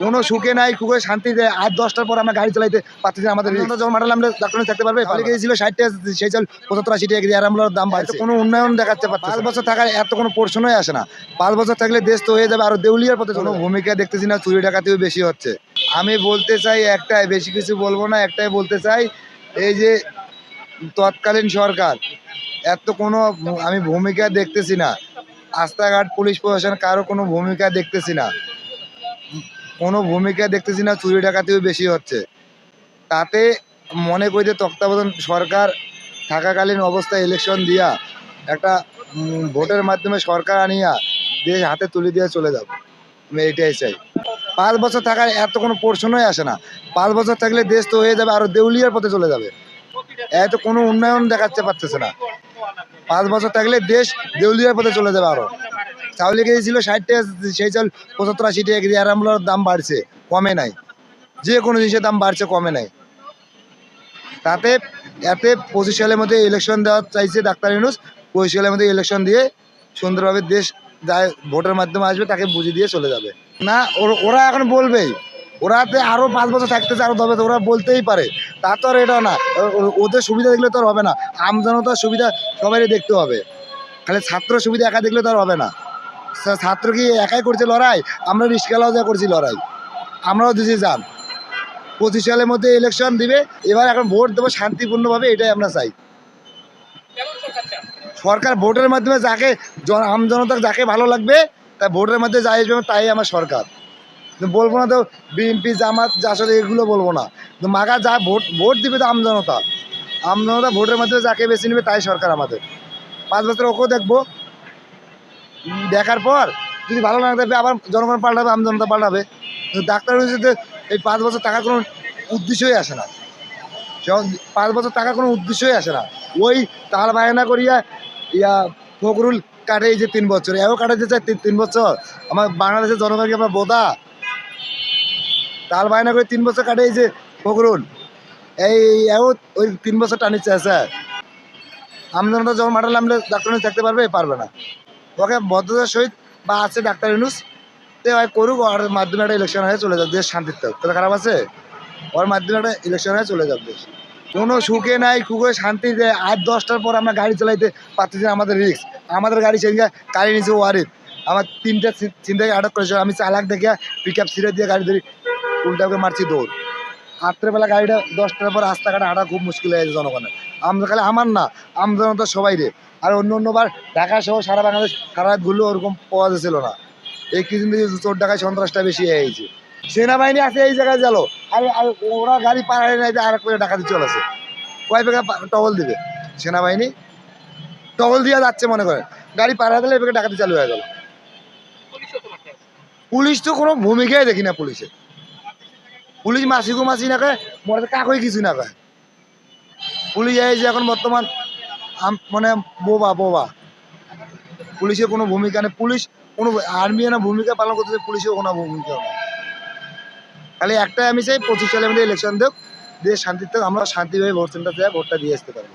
কোনো সুখে নাই কুকে শান্তিতে আট দশটার পর আমরা গাড়ি চালাইতে পারতেছি আমাদের আমরা যখন মারালাম আমরা ডাক্তার থাকতে পারবে। পালে গিয়েছিল ষাট টাকা সেই চাল পঁচাত্তর আশি টাকা দিয়ে আমলার দাম বাড়ছে। কোনো উন্নয়ন দেখাচ্ছে পারছে পাঁচ বছর থাকার এত কোনো পোর্শনই আসে না। পাঁচ বছর থাকলে দেশ তো হয়ে যাবে আর দেউলিয়ার পথে কোনো ভূমিকা দেখতেছি না চুরি ডাকাতিও বেশি হচ্ছে। আমি বলতে চাই একটাই বেশি কিছু বলব না একটাই বলতে চাই এই যে তৎকালীন সরকার এত কোনো আমি ভূমিকা দেখতেছি না। রাস্তাঘাট পুলিশ প্রশাসন কারও কোনো ভূমিকা দেখতেছি না। কোনো ভূমিকা দেখতেছি না, চুরি ডাকাতিও বেশি হচ্ছে। তাতে মনে করি যে তত্ত্বাবধান সরকার থাকাকালীন অবস্থায় ইলেকশন দিয়া একটা ভোটের মাধ্যমে সরকার আনিয়া দেশ হাতে তুলে দিয়ে চলে যাবে। আমি এইটাই চাই। পাঁচ বছর থাকার এত কোনো পোর্শনই আসে না। পাঁচ বছর থাকলে দেশ তো হয়ে যাবে, আরও দেউলিয়ার পথে চলে যাবে। এত কোনো উন্নয়ন দেখাচ্ছে পারতেছে না। পাঁচ বছর থাকলে দেশ দেউলিয়ার পথে চলে যাবে আরও। চাউলে কেজি ছিল ষাট টাকা, সেই চাল পঁচাত্তর আশি টাকা আর আমলার দাম বাড়ছে, কমে নাই। যে কোনো জিনিসের দাম বাড়ছে, কমে নাই। তাতে, এতে পঁচিশ সালের মধ্যে ইলেকশন দেওয়া চাইছে ডাক্তার ইউনুস। পঁচিশ সালের মধ্যে ইলেকশন দিয়ে সুন্দরভাবে দেশ যায়, ভোটের মাধ্যমে আসবে, তাকে বুঝিয়ে দিয়ে চলে যাবে। না, ওরা এখন বলবেই। ওরাতে আরও পাঁচ বছর থাকতেছে, আরও দশ বছর, ওরা বলতেই পারে। তা তো আর এটা না। ওদের সুবিধা দেখলে তো আর হবে না। আমজনতার সুবিধা সবারই দেখতে হবে। খালি ছাত্র সুবিধা একা দেখলে তো আর হবে না। ছাত্র কি একাই করছে লড়াই? আমরা রিস্কালাও যা করছি লড়াই। আমরাও দিছি যান পঁচিশ সালের মধ্যে ইলেকশন দিবে এবার এখন ভোট দেবো শান্তিপূর্ণভাবে এটাই আমরা চাই। সরকার ভোটের মাধ্যমে যাকে জন- আম জনতার যাকে ভালো লাগবে তা ভোটের মধ্যে যাই আসবে তাই আমার সরকার। বলব না তো বিএনপি জামাত জাসদ এগুলো বলব না। মাগা যা ভোট ভোট দিবে তো আমজনতা আমজনতা ভোটের মাধ্যমে যাকে বেছে নেবে তাই সরকার আমাদের। পাঁচ বছর ওকেও দেখব। দেখার পর যদি ভালো না থাকবে আবার জনগণ পাল্টাবে আমজনতা পাল্টাবে। কিন্তু ডাক্তার হিসেবে এই পাঁচ বছর টাকার কোনো উদ্দেশ্যই আসে না, যখন পাঁচ বছর টাকার কোনো উদ্দেশ্যই আসে না, ওই তাল বায়না করিয়া ইয়া ফখরুল কাটে যে তিন বছর। এও কাটাতে চায় তিন বছর। আমার বাংলাদেশের জনগণকে আমরা বোধা তাল বায়না করে তিন বছর কাটে যে ফখরুল। এই এও ওই তিন বছর টানিচ্ছে স্যার। আমজনতা যখন মাঠে নামলে ডাক্তার থাকতে পারবে? পারবে না। ওকে ভদ্রতার সহিত বা আছে ডাক্তার ইউনুস, তে হয় করুক, ওর মাধ্যমে একটা ইলেকশন হয়ে চলে যাবে দেশ শান্তিতে থাকুক। তাহলে খারাপ আছে? ওর মাধ্যমে একটা ইলেকশন হয়ে চলে যাবে দেশ। কোনো সুখে নাই কুকে শান্তিতে আট দশটার পর আমরা গাড়ি চালাইতে পারতেছি আমাদের রিক্স আমাদের গাড়ি সেদিনকে গাড়ি নিয়েছে ওয়ারিদ আমার তিনটা চিন্তাকে আটক করেছে। আমি চালাক দেখে পিক আপ সিরে দিয়ে গাড়ি ধরি উল্টাকে মারছি দৌড়। রাত্রেবেলা গাড়িটা দশটার পর রাস্তাঘাটে হাঁটা খুব মুশকিল হয়ে গেছে জনগণের। আমরা খালি আমার না আমজনতা সবাই রে। আর অন্য অন্যবার ঢাকা সহ সারা বাংলাদেশ সারা রাত ঘুরলেও ওরকম পাওয়া যাচ্ছিল না। এই কিছুদিন থেকে চোর ডাকায় সন্ত্রাসটা বেশি হয়ে গেছে। সেনাবাহিনী আছে এই জায়গায় গেল। আর আর ওরা গাড়ি পাড়ায় নাই আর করে ডাকাতি চলেছে। কয় বেগা টহল দিবে? সেনাবাহিনী টহল দিয়ে যাচ্ছে মনে করেন গাড়ি পাড়া গেলে এবার ডাকাতি চালু হয়ে গেল। পুলিশ তো কোনো ভূমিকাই দেখি না পুলিশে। পুলিশ মাসি গো মাসি না কয় মনে কাকই কিছু না পুলিশ এই যে এখন বর্তমান মানে বোবা বোবা। পুলিশের কোনো ভূমিকা নেই। পুলিশ কোনো আর্মি না ভূমিকা পালন করতেছে পুলিশের কোনো ভূমিকা নেই খালি একটাই আমি চাই, পঁচিশ সালে আমাদের ইলেকশন দেখ দেশ শান্তিতে আমরা শান্তিভাবে ভোটটা দিয়ে আসতে পারব।